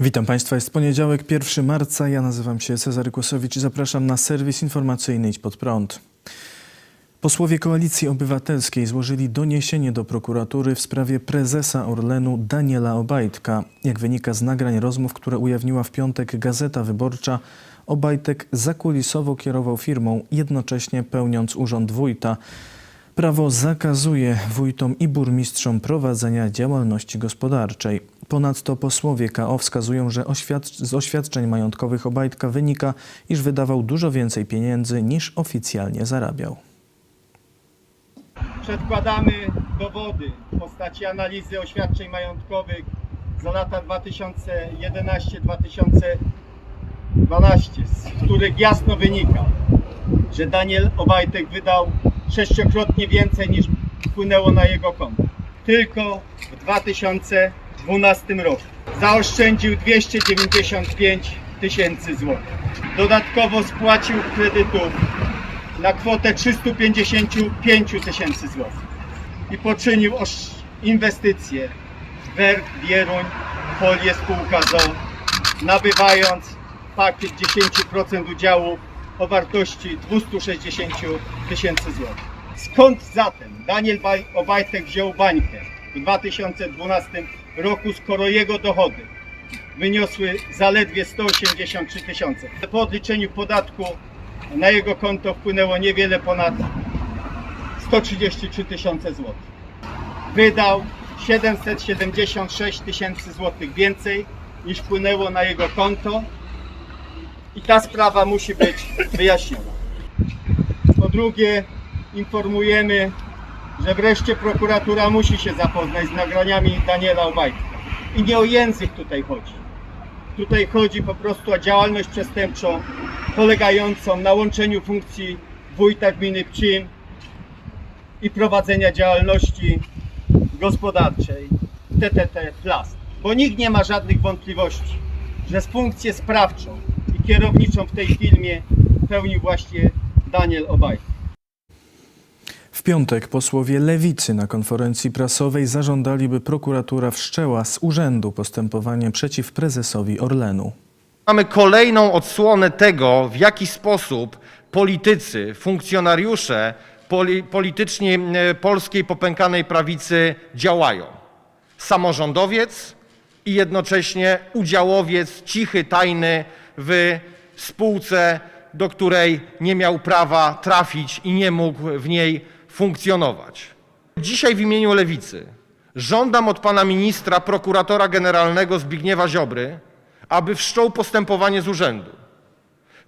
Witam Państwa, jest poniedziałek, 1 marca. Ja nazywam się Cezary Kłosowicz i zapraszam na serwis informacyjny Idź Pod Prąd. Posłowie Koalicji Obywatelskiej złożyli doniesienie do prokuratury w sprawie prezesa Orlenu Daniela Obajtka. Jak wynika z nagrań rozmów, które ujawniła w piątek Gazeta Wyborcza, Obajtek zakulisowo kierował firmą, jednocześnie pełniąc urząd wójta. Prawo zakazuje wójtom i burmistrzom prowadzenia działalności gospodarczej. Ponadto posłowie KO wskazują, że oświad- z oświadczeń majątkowych Obajtka wynika, iż wydawał dużo więcej pieniędzy niż oficjalnie zarabiał. Przedkładamy dowody w postaci analizy oświadczeń majątkowych za lata 2011-2012, z których jasno wynika, że Daniel Obajtek wydał sześciokrotnie więcej niż wpłynęło na jego konto. Tylko w 2012 roku zaoszczędził 295 tysięcy złotych. Dodatkowo spłacił kredytów na kwotę 355 tysięcy złotych i poczynił inwestycje Werk, Bieruń, Folię Spółka ZO, nabywając pakiet 10% udziału o wartości 260 tysięcy złotych. Skąd zatem Daniel Baj- Obajtek wziął bańkę w 2012 roku, skoro jego dochody wyniosły zaledwie 183 tysiące. Po odliczeniu podatku na jego konto wpłynęło niewiele ponad 133 tysiące złotych. Wydał 776 tysięcy złotych więcej niż wpłynęło na jego konto i ta sprawa musi być wyjaśniona. Po drugie, informujemy, że wreszcie prokuratura musi się zapoznać z nagraniami Daniela Obajtka. I nie o język tutaj chodzi. Tutaj chodzi po prostu o działalność przestępczą polegającą na łączeniu funkcji wójta gminy Pcim i prowadzenia działalności gospodarczej TTT Plast. Bo nikt nie ma żadnych wątpliwości, że z funkcję sprawczą kierowniczą w tej firmie pełni właśnie Daniel Obajtek. W piątek posłowie Lewicy na konferencji prasowej zażądali, by prokuratura wszczęła z urzędu postępowanie przeciw prezesowi Orlenu. Mamy kolejną odsłonę tego, w jaki sposób politycy, funkcjonariusze poli, politycznie e, polskiej popękanej prawicy działają. Samorządowiec i jednocześnie udziałowiec cichy, tajny w spółce, do której nie miał prawa trafić i nie mógł w niej funkcjonować. Dzisiaj w imieniu Lewicy żądam od pana ministra, prokuratora generalnego Zbigniewa Ziobry, aby wszczął postępowanie z urzędu.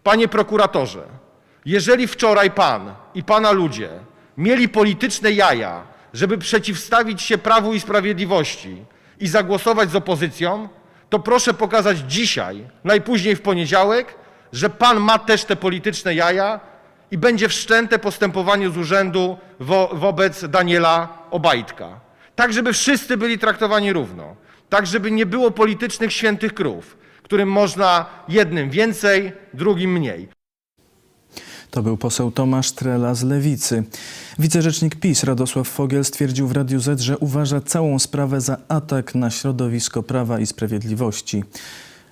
Panie prokuratorze, jeżeli wczoraj pan i pana ludzie mieli polityczne jaja, żeby przeciwstawić się Prawu i Sprawiedliwości i zagłosować z opozycją, to proszę pokazać dzisiaj, najpóźniej w poniedziałek, że pan ma też te polityczne jaja i będzie wszczęte postępowanie z urzędu wo wobec Daniela Obajtka. Tak, żeby wszyscy byli traktowani równo. Tak, żeby nie było politycznych świętych krów, którym można jednym więcej, drugim mniej. To był poseł Tomasz Trela z Lewicy. Wicerzecznik PiS Radosław Fogiel stwierdził w Radiu Z, że uważa całą sprawę za atak na środowisko Prawa i Sprawiedliwości.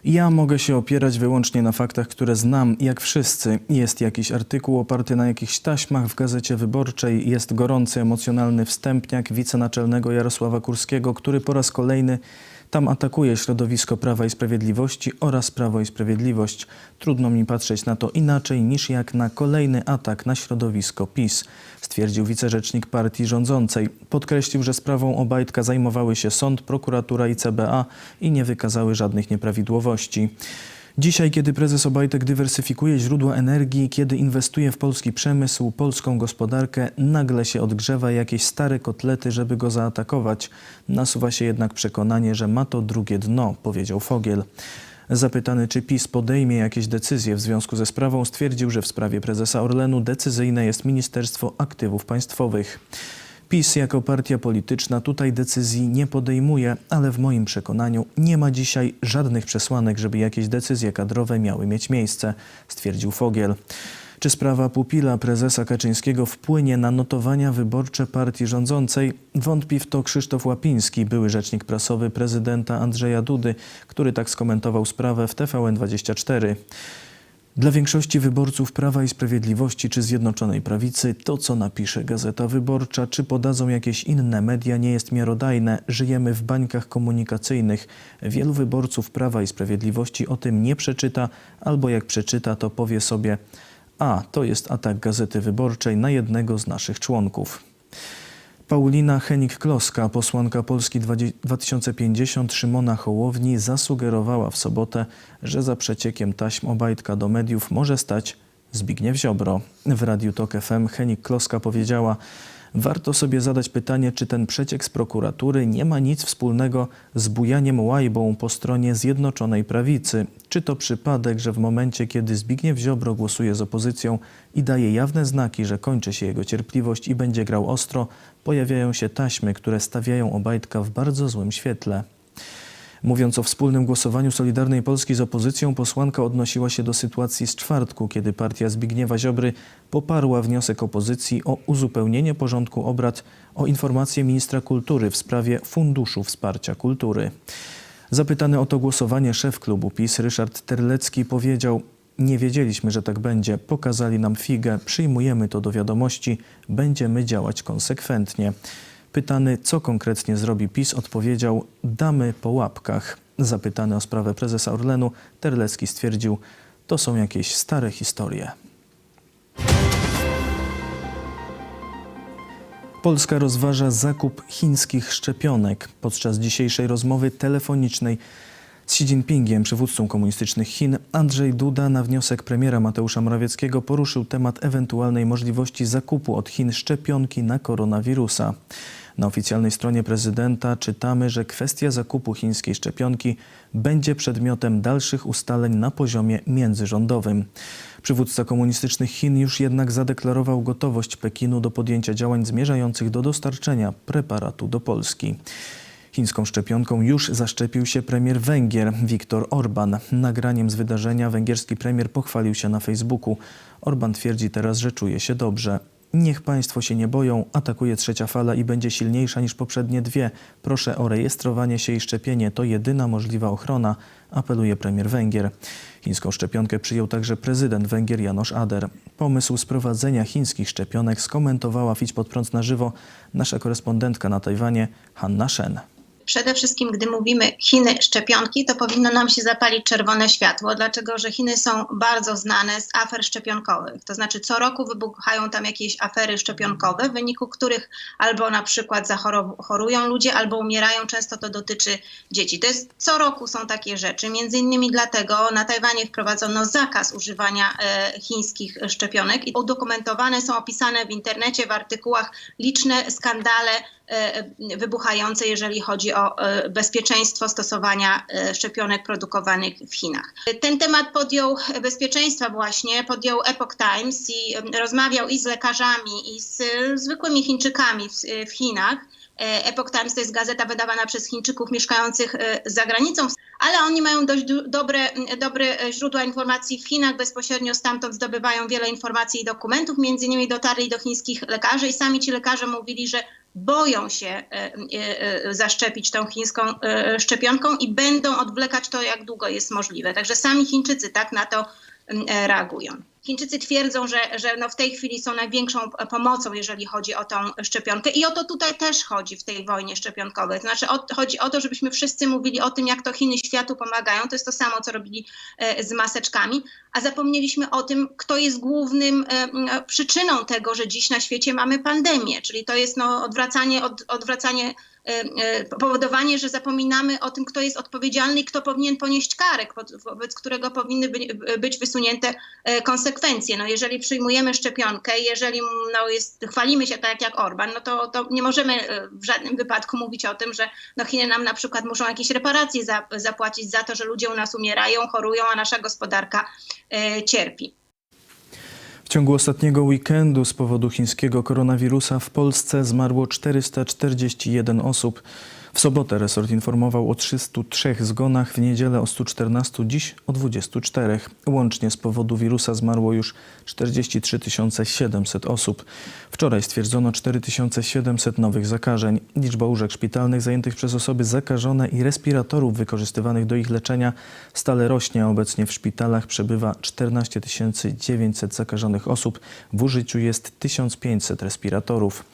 Ja mogę się opierać wyłącznie na faktach, które znam, jak wszyscy. Jest jakiś artykuł oparty na jakichś taśmach w Gazecie Wyborczej, jest gorący, emocjonalny wstępniak wicenaczelnego Jarosława Kurskiego, który po raz kolejny tam atakuje środowisko Prawa i Sprawiedliwości oraz Prawo i Sprawiedliwość. Trudno mi patrzeć na to inaczej niż jak na kolejny atak na środowisko PiS, stwierdził wicerzecznik partii rządzącej. Podkreślił, że sprawą Obajtka zajmowały się sąd, prokuratura i CBA i nie wykazały żadnych nieprawidłowości. Dzisiaj, kiedy prezes Obajtek dywersyfikuje źródła energii, kiedy inwestuje w polski przemysł, polską gospodarkę, nagle się odgrzewa jakieś stare kotlety, żeby go zaatakować. Nasuwa się jednak przekonanie, że ma to drugie dno, powiedział Fogiel. Zapytany, czy PiS podejmie jakieś decyzje w związku ze sprawą, stwierdził, że w sprawie prezesa Orlenu decyzyjne jest Ministerstwo Aktywów Państwowych. PiS jako partia polityczna tutaj decyzji nie podejmuje, ale w moim przekonaniu nie ma dzisiaj żadnych przesłanek, żeby jakieś decyzje kadrowe miały mieć miejsce, stwierdził Fogiel. Czy sprawa pupila prezesa Kaczyńskiego wpłynie na notowania wyborcze partii rządzącej? Wątpi w to Krzysztof Łapiński, były rzecznik prasowy prezydenta Andrzeja Dudy, który tak skomentował sprawę w TVN24. Dla większości wyborców Prawa i Sprawiedliwości czy Zjednoczonej Prawicy to, co napisze Gazeta Wyborcza, czy podadzą jakieś inne media, nie jest miarodajne. Żyjemy w bańkach komunikacyjnych. Wielu wyborców Prawa i Sprawiedliwości o tym nie przeczyta, albo jak przeczyta, to powie sobie: A, to jest atak Gazety Wyborczej na jednego z naszych członków. Paulina Henik-Kloska, posłanka Polski 2050 Szymona Hołowni, zasugerowała w sobotę, że za przeciekiem taśm Obajtka do mediów może stać Zbigniew Ziobro. W Radiu Tok FM Henik-Kloska powiedziała, warto sobie zadać pytanie, czy ten przeciek z prokuratury nie ma nic wspólnego z bujaniem łajbą po stronie Zjednoczonej Prawicy. Czy to przypadek, że w momencie, kiedy Zbigniew Ziobro głosuje z opozycją i daje jawne znaki, że kończy się jego cierpliwość i będzie grał ostro, pojawiają się taśmy, które stawiają Obajtka w bardzo złym świetle. Mówiąc o wspólnym głosowaniu Solidarnej Polski z opozycją, posłanka odnosiła się do sytuacji z czwartku, kiedy partia Zbigniewa Ziobry poparła wniosek opozycji o uzupełnienie porządku obrad o informację ministra kultury w sprawie Funduszu Wsparcia Kultury. Zapytany o to głosowanie szef klubu PiS Ryszard Terlecki powiedział: Nie wiedzieliśmy, że tak będzie. Pokazali nam figę, przyjmujemy to do wiadomości, będziemy działać konsekwentnie. Pytany, co konkretnie zrobi PiS, odpowiedział: Damy po łapkach. Zapytany o sprawę prezesa Orlenu, Terlecki stwierdził: To są jakieś stare historie. Polska rozważa zakup chińskich szczepionek. Podczas dzisiejszej rozmowy telefonicznej z Xi Jinpingiem, przywódcą komunistycznych Chin, Andrzej Duda na wniosek premiera Mateusza Morawieckiego poruszył temat ewentualnej możliwości zakupu od Chin szczepionki na koronawirusa. Na oficjalnej stronie prezydenta czytamy, że kwestia zakupu chińskiej szczepionki będzie przedmiotem dalszych ustaleń na poziomie międzyrządowym. Przywódca komunistycznych Chin już jednak zadeklarował gotowość Pekinu do podjęcia działań zmierzających do dostarczenia preparatu do Polski. Chińską szczepionką już zaszczepił się premier Węgier Viktor Orban. Nagraniem z wydarzenia węgierski premier pochwalił się na Facebooku. Orban twierdzi teraz, że czuje się dobrze. Niech państwo się nie boją, atakuje trzecia fala i będzie silniejsza niż poprzednie dwie. Proszę o rejestrowanie się i szczepienie, to jedyna możliwa ochrona, apeluje premier Węgier. Chińską szczepionkę przyjął także prezydent Węgier Janusz Ader. Pomysł sprowadzenia chińskich szczepionek skomentowała Fić pod prąd na żywo nasza korespondentka na Tajwanie Hanna Shen. Przede wszystkim, gdy mówimy Chiny szczepionki, to powinno nam się zapalić czerwone światło, dlatego że Chiny są bardzo znane z afer szczepionkowych. To znaczy, co roku wybuchają tam jakieś afery szczepionkowe, w wyniku których albo na przykład chorują ludzie, albo umierają. Często to dotyczy dzieci. To jest co roku są takie rzeczy. Między innymi dlatego na Tajwanie wprowadzono zakaz używania e, chińskich szczepionek i udokumentowane są opisane w internecie, w artykułach liczne skandale e, wybuchające, jeżeli chodzi o e, bezpieczeństwo stosowania e, szczepionek produkowanych w Chinach. Ten temat podjął bezpieczeństwa właśnie, podjął Epoch Times i e, rozmawiał i z lekarzami, i z zwykłymi Chińczykami w, w Chinach. Epoch Times to jest gazeta wydawana przez Chińczyków mieszkających za granicą, ale oni mają dość dobre, dobre źródła informacji w Chinach, bezpośrednio stamtąd zdobywają wiele informacji i dokumentów, między innymi dotarli do chińskich lekarzy i sami ci lekarze mówili, że boją się e, e, zaszczepić tą chińską e, szczepionką i będą odwlekać to, jak długo jest możliwe. Także sami Chińczycy tak na to reagują. Chińczycy twierdzą, że, że no w tej chwili są największą pomocą, jeżeli chodzi o tą szczepionkę. I o to tutaj też chodzi w tej wojnie szczepionkowej. Znaczy o, chodzi o to, żebyśmy wszyscy mówili o tym, jak to Chiny światu pomagają. To jest to samo, co robili z maseczkami, a zapomnieliśmy o tym, kto jest głównym przyczyną tego, że dziś na świecie mamy pandemię. Czyli to jest no, odwracanie, od, odwracanie powodowanie, że zapominamy o tym, kto jest odpowiedzialny i kto powinien ponieść karę, wobec którego powinny być wysunięte konsekwencje. No jeżeli przyjmujemy szczepionkę, jeżeli no jest, chwalimy się tak jak Orban, no to, to nie możemy w żadnym wypadku mówić o tym, że no Chiny nam na przykład muszą jakieś reparacje za, zapłacić za to, że ludzie u nas umierają, chorują, a nasza gospodarka e, cierpi. W ciągu ostatniego weekendu z powodu chińskiego koronawirusa w Polsce zmarło 441 osób. W sobotę resort informował o 303 zgonach, w niedzielę o 114, dziś o 24. Łącznie z powodu wirusa zmarło już 43 700 osób. Wczoraj stwierdzono 4700 nowych zakażeń. Liczba łóżek szpitalnych zajętych przez osoby zakażone i respiratorów wykorzystywanych do ich leczenia stale rośnie. Obecnie w szpitalach przebywa 14 900 zakażonych osób. W użyciu jest 1500 respiratorów.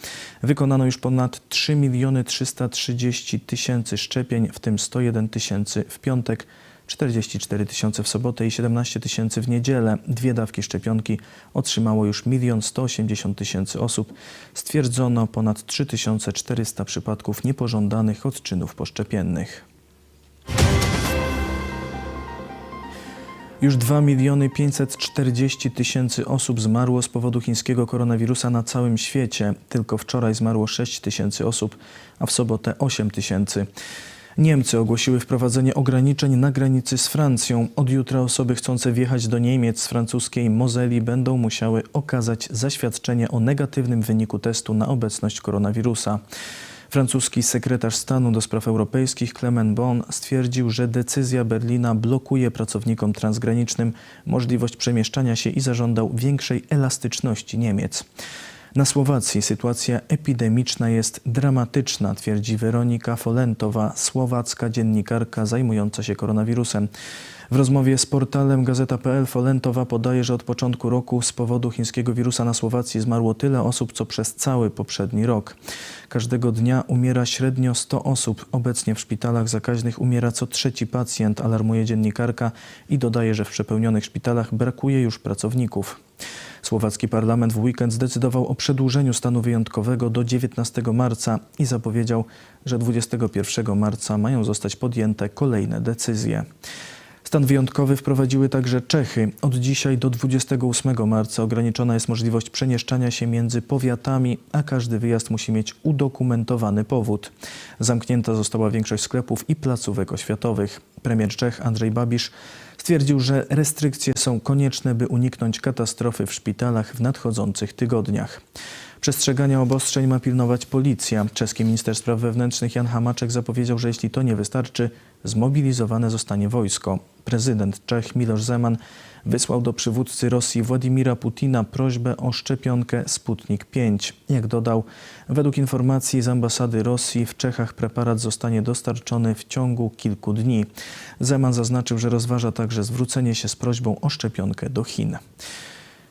Wykonano już ponad 3 miliony 330 tysięcy szczepień, w tym 101 tysięcy w piątek, 44 tysiące w sobotę i 17 tysięcy w niedzielę. Dwie dawki szczepionki otrzymało już 1 180 tysięcy osób. Stwierdzono ponad 3400 przypadków niepożądanych odczynów poszczepiennych. Już 2 miliony 540 tysięcy osób zmarło z powodu chińskiego koronawirusa na całym świecie. Tylko wczoraj zmarło 6 tysięcy osób, a w sobotę 8 tysięcy. Niemcy ogłosiły wprowadzenie ograniczeń na granicy z Francją. Od jutra osoby chcące wjechać do Niemiec z francuskiej Mozeli będą musiały okazać zaświadczenie o negatywnym wyniku testu na obecność koronawirusa. Francuski sekretarz stanu do spraw europejskich Clement Bon stwierdził, że decyzja Berlina blokuje pracownikom transgranicznym możliwość przemieszczania się i zażądał większej elastyczności Niemiec. Na Słowacji sytuacja epidemiczna jest dramatyczna, twierdzi Weronika Folentowa, słowacka dziennikarka zajmująca się koronawirusem. W rozmowie z portalem Gazeta.pl Folentowa podaje, że od początku roku z powodu chińskiego wirusa na Słowacji zmarło tyle osób, co przez cały poprzedni rok. Każdego dnia umiera średnio 100 osób. Obecnie w szpitalach zakaźnych umiera co trzeci pacjent, alarmuje dziennikarka i dodaje, że w przepełnionych szpitalach brakuje już pracowników. Słowacki parlament w weekend zdecydował o przedłużeniu stanu wyjątkowego do 19 marca i zapowiedział, że 21 marca mają zostać podjęte kolejne decyzje. Stan wyjątkowy wprowadziły także Czechy. Od dzisiaj do 28 marca ograniczona jest możliwość przemieszczania się między powiatami, a każdy wyjazd musi mieć udokumentowany powód. Zamknięta została większość sklepów i placówek oświatowych. Premier Czech Andrzej Babisz stwierdził, że restrykcje są konieczne, by uniknąć katastrofy w szpitalach w nadchodzących tygodniach. Przestrzegania obostrzeń ma pilnować policja. Czeski minister spraw wewnętrznych Jan Hamaczek zapowiedział, że jeśli to nie wystarczy, zmobilizowane zostanie wojsko. Prezydent Czech Miloš Zeman wysłał do przywódcy Rosji Władimira Putina prośbę o szczepionkę Sputnik 5. Jak dodał, według informacji z ambasady Rosji w Czechach preparat zostanie dostarczony w ciągu kilku dni. Zeman zaznaczył, że rozważa także zwrócenie się z prośbą o szczepionkę do Chin.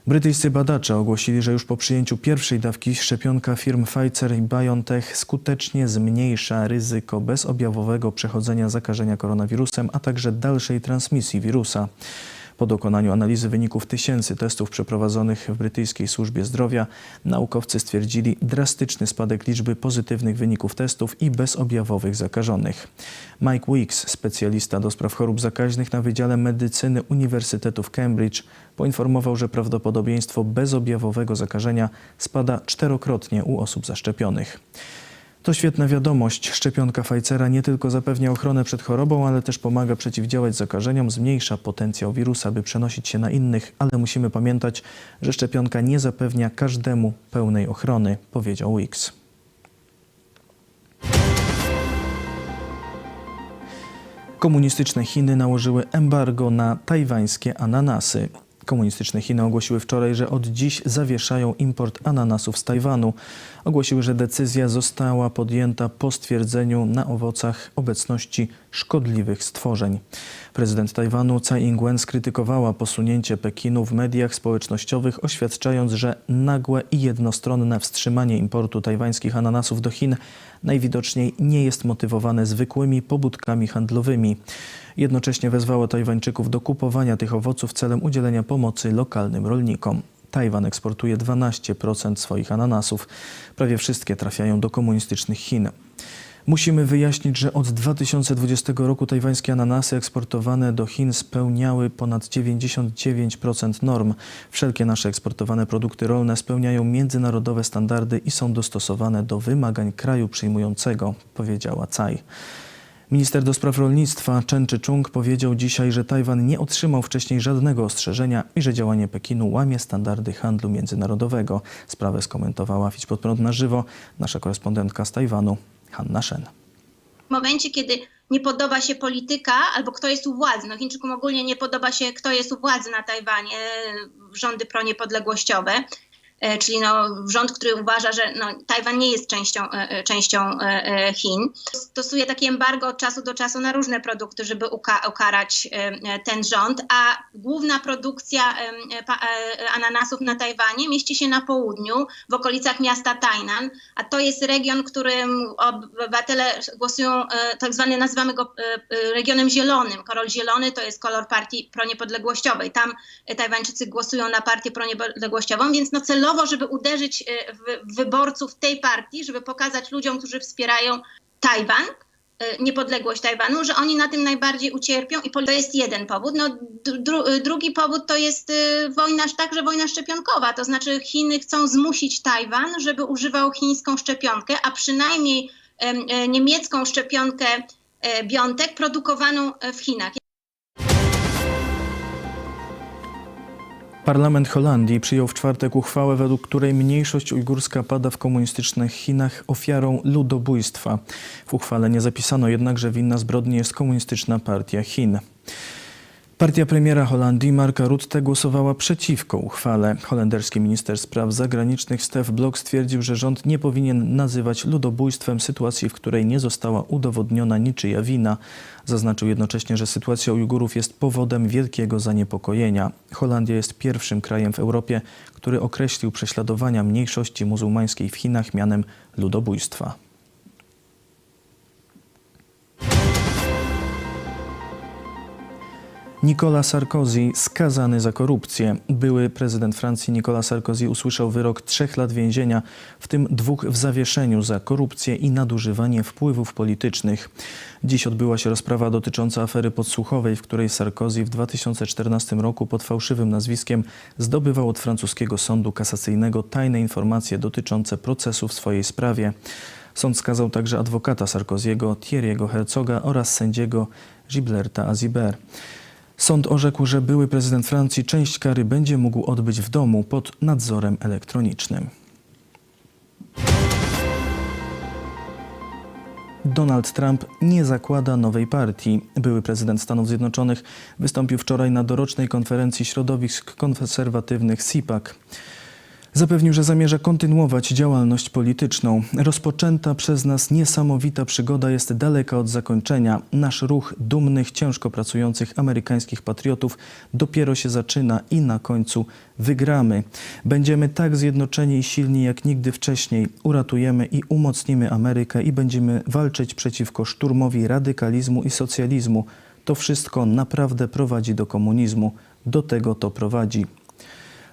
Brytyjscy badacze ogłosili, że już po przyjęciu pierwszej dawki szczepionka firm Pfizer i BioNTech skutecznie zmniejsza ryzyko bezobjawowego przechodzenia zakażenia koronawirusem, a także dalszej transmisji wirusa. Po dokonaniu analizy wyników tysięcy testów przeprowadzonych w brytyjskiej służbie zdrowia, naukowcy stwierdzili drastyczny spadek liczby pozytywnych wyników testów i bezobjawowych zakażonych. Mike Weeks, specjalista do spraw chorób zakaźnych na Wydziale Medycyny Uniwersytetu w Cambridge, poinformował, że prawdopodobieństwo bezobjawowego zakażenia spada czterokrotnie u osób zaszczepionych. To świetna wiadomość. Szczepionka Pfizera nie tylko zapewnia ochronę przed chorobą, ale też pomaga przeciwdziałać zakażeniom, zmniejsza potencjał wirusa, by przenosić się na innych, ale musimy pamiętać, że szczepionka nie zapewnia każdemu pełnej ochrony, powiedział Wicks. Komunistyczne Chiny nałożyły embargo na tajwańskie ananasy. Komunistyczne Chiny ogłosiły wczoraj, że od dziś zawieszają import ananasów z Tajwanu. Ogłosiły, że decyzja została podjęta po stwierdzeniu na owocach obecności szkodliwych stworzeń. Prezydent Tajwanu Tsai Ing-wen skrytykowała posunięcie Pekinu w mediach społecznościowych, oświadczając, że nagłe i jednostronne wstrzymanie importu tajwańskich ananasów do Chin najwidoczniej nie jest motywowane zwykłymi pobudkami handlowymi. Jednocześnie wezwało Tajwańczyków do kupowania tych owoców celem udzielenia pomocy lokalnym rolnikom. Tajwan eksportuje 12% swoich ananasów. Prawie wszystkie trafiają do komunistycznych Chin. Musimy wyjaśnić, że od 2020 roku tajwańskie ananasy eksportowane do Chin spełniały ponad 99% norm. Wszelkie nasze eksportowane produkty rolne spełniają międzynarodowe standardy i są dostosowane do wymagań kraju przyjmującego, powiedziała Tsai. Minister do spraw rolnictwa Chen Chichung powiedział dzisiaj, że Tajwan nie otrzymał wcześniej żadnego ostrzeżenia i że działanie Pekinu łamie standardy handlu międzynarodowego. Sprawę skomentowała Fić pod prąd na żywo nasza korespondentka z Tajwanu, Hanna. W momencie, kiedy nie podoba się polityka albo kto jest u władzy, no Chińczykom ogólnie nie podoba się kto jest u władzy na Tajwanie, rządy proniepodległościowe, czyli no, rząd, który uważa, że no, Tajwan nie jest częścią, e, e, częścią e, e, Chin. Stosuje takie embargo od czasu do czasu na różne produkty, żeby uka- ukarać e, e, ten rząd, a główna produkcja e, e, e, ananasów na Tajwanie mieści się na południu, w okolicach miasta Tainan, a to jest region, którym obywatele głosują, e, tak zwany nazywamy go e, e, regionem zielonym. Kolor zielony to jest kolor partii proniepodległościowej. Tam e, Tajwańczycy głosują na partię proniepodległościową, więc no celowo, żeby uderzyć e, w wyborców tej partii, żeby pokazać ludziom, którzy wspierają Tajwan, e, niepodległość Tajwanu, że oni na tym najbardziej ucierpią i to jest jeden powód. No, dru- drugi powód to jest e, wojna, także wojna szczepionkowa, to znaczy Chiny chcą zmusić Tajwan, żeby używał chińską szczepionkę, a przynajmniej em, niemiecką szczepionkę Biontech produkowaną w Chinach. Parlament Holandii przyjął w czwartek uchwałę, według której mniejszość ujgurska pada w komunistycznych Chinach ofiarą ludobójstwa. W uchwale nie zapisano jednak, że winna zbrodni jest komunistyczna partia Chin. Partia premiera Holandii Marka Rutte głosowała przeciwko uchwale. Holenderski minister spraw zagranicznych Stef Blok stwierdził, że rząd nie powinien nazywać ludobójstwem sytuacji, w której nie została udowodniona niczyja wina. Zaznaczył jednocześnie, że sytuacja Ujgurów jest powodem wielkiego zaniepokojenia. Holandia jest pierwszym krajem w Europie, który określił prześladowania mniejszości muzułmańskiej w Chinach mianem ludobójstwa. Nicolas Sarkozy skazany za korupcję. Były prezydent Francji Nicolas Sarkozy usłyszał wyrok trzech lat więzienia, w tym dwóch w zawieszeniu za korupcję i nadużywanie wpływów politycznych. Dziś odbyła się rozprawa dotycząca afery podsłuchowej, w której Sarkozy w 2014 roku pod fałszywym nazwiskiem zdobywał od francuskiego sądu kasacyjnego tajne informacje dotyczące procesu w swojej sprawie. Sąd skazał także adwokata Sarkoziego, Thierry'ego Herzoga oraz sędziego Gilberta Aziber. Sąd orzekł, że były prezydent Francji część kary będzie mógł odbyć w domu pod nadzorem elektronicznym. Donald Trump nie zakłada nowej partii. Były prezydent Stanów Zjednoczonych wystąpił wczoraj na dorocznej konferencji środowisk konserwatywnych CPAC. Zapewnił, że zamierza kontynuować działalność polityczną. Rozpoczęta przez nas niesamowita przygoda jest daleka od zakończenia. Nasz ruch dumnych, ciężko pracujących amerykańskich patriotów dopiero się zaczyna i na końcu wygramy. Będziemy tak zjednoczeni i silni jak nigdy wcześniej. Uratujemy i umocnimy Amerykę i będziemy walczyć przeciwko szturmowi radykalizmu i socjalizmu. To wszystko naprawdę prowadzi do komunizmu. Do tego to prowadzi.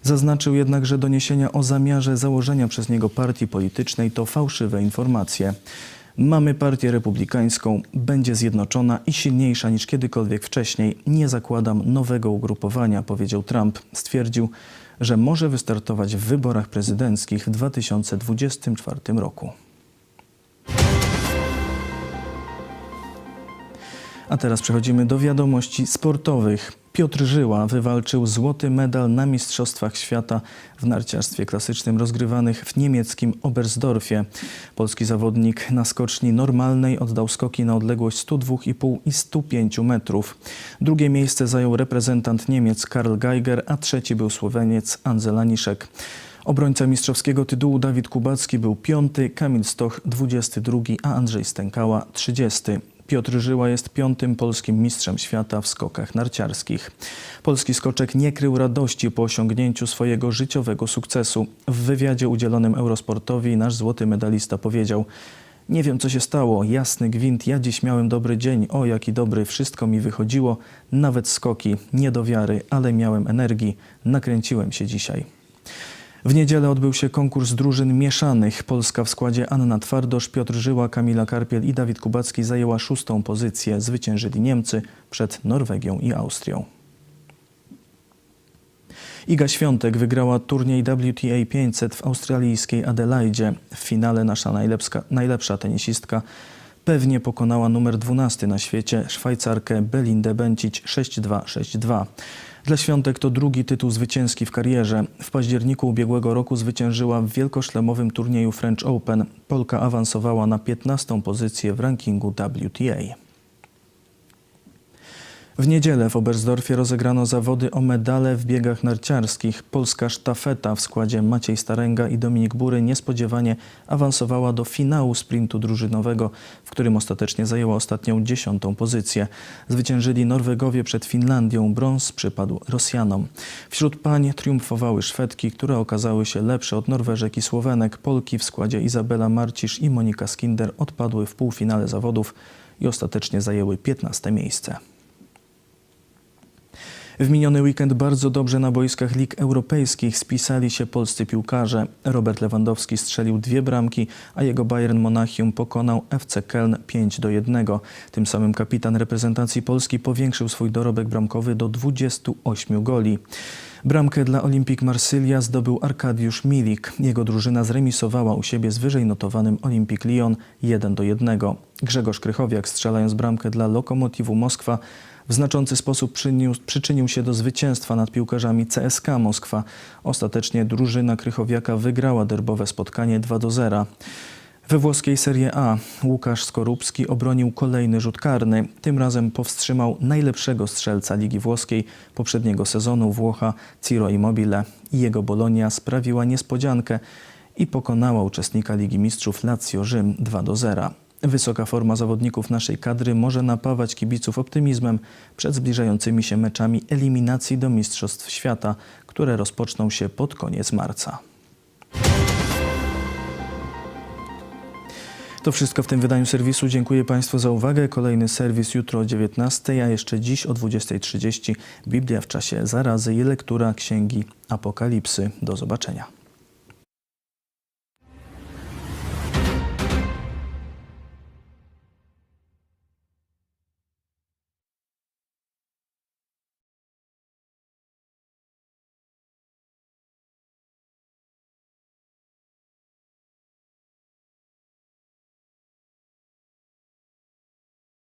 Zaznaczył jednak, że doniesienia o zamiarze założenia przez niego partii politycznej to fałszywe informacje. Mamy partię republikańską, będzie zjednoczona i silniejsza niż kiedykolwiek wcześniej. Nie zakładam nowego ugrupowania, powiedział Trump. Stwierdził, że może wystartować w wyborach prezydenckich w 2024 roku. A teraz przechodzimy do wiadomości sportowych. Piotr Żyła wywalczył złoty medal na Mistrzostwach Świata w narciarstwie klasycznym rozgrywanych w niemieckim Oberstdorfie. Polski zawodnik na skoczni normalnej oddał skoki na odległość 102,5 i 105 metrów. Drugie miejsce zajął reprezentant Niemiec Karl Geiger, a trzeci był Słoweniec Anzel Aniszek. Obrońca mistrzowskiego tytułu Dawid Kubacki był piąty, Kamil Stoch 22, a Andrzej Stękała 30. Piotr Żyła jest piątym polskim mistrzem świata w skokach narciarskich. Polski skoczek nie krył radości po osiągnięciu swojego życiowego sukcesu. W wywiadzie udzielonym Eurosportowi nasz złoty medalista powiedział nie wiem, co się stało. Jasny gwint, ja dziś miałem dobry dzień. O, jaki dobry, wszystko mi wychodziło. Nawet skoki, nie do wiary, ale miałem energii. Nakręciłem się dzisiaj. W niedzielę odbył się konkurs drużyn mieszanych. Polska w składzie Anna Twardosz, Piotr Żyła, Kamila Karpiel i Dawid Kubacki zajęła szóstą pozycję. Zwyciężyli Niemcy przed Norwegią i Austrią. Iga Świątek wygrała turniej WTA 500 w australijskiej Adelaide. W finale nasza najlepska, najlepsza tenisistka pewnie pokonała numer 12 na świecie Szwajcarkę Belindę Bencic 6-2-6-2. Dla Świątek to drugi tytuł zwycięski w karierze. W październiku ubiegłego roku zwyciężyła w wielkoszlemowym turnieju French Open. Polka awansowała na 15. pozycję w rankingu WTA. W niedzielę w Oberstdorfie rozegrano zawody o medale w biegach narciarskich. Polska sztafeta w składzie Maciej Starenga i Dominik Bury niespodziewanie awansowała do finału sprintu drużynowego, w którym ostatecznie zajęła ostatnią dziesiątą pozycję. Zwyciężyli Norwegowie przed Finlandią, brąz przypadł Rosjanom. Wśród pań triumfowały Szwedki, które okazały się lepsze od Norweżek i Słowenek. Polki w składzie Izabela Marcisz i Monika Skinder odpadły w półfinale zawodów i ostatecznie zajęły 15 miejsce. W miniony weekend bardzo dobrze na boiskach lig europejskich spisali się polscy piłkarze. Robert Lewandowski strzelił dwie bramki, a jego Bayern Monachium pokonał FC Köln 5 do 1. Tym samym kapitan reprezentacji Polski powiększył swój dorobek bramkowy do 28 goli. Bramkę dla Olympique Marsylia zdobył Arkadiusz Milik. Jego drużyna zremisowała u siebie z wyżej notowanym Olympique Lyon 1 do 1. Grzegorz Krychowiak strzelając bramkę dla Lokomotivu Moskwa w znaczący sposób przyniósł, przyczynił się do zwycięstwa nad piłkarzami CSK Moskwa. Ostatecznie drużyna Krychowiaka wygrała derbowe spotkanie 2 do 0. We włoskiej Serie A Łukasz Skorupski obronił kolejny rzut karny. Tym razem powstrzymał najlepszego strzelca Ligi Włoskiej poprzedniego sezonu Włocha Ciro Immobile. Jego Bolonia sprawiła niespodziankę i pokonała uczestnika Ligi Mistrzów Lazio Rzym 2 do 0. Wysoka forma zawodników naszej kadry może napawać kibiców optymizmem przed zbliżającymi się meczami eliminacji do Mistrzostw Świata, które rozpoczną się pod koniec marca. To wszystko w tym wydaniu serwisu. Dziękuję Państwu za uwagę. Kolejny serwis jutro o 19, a jeszcze dziś o 20.30 Biblia w czasie zarazy i lektura Księgi Apokalipsy. Do zobaczenia.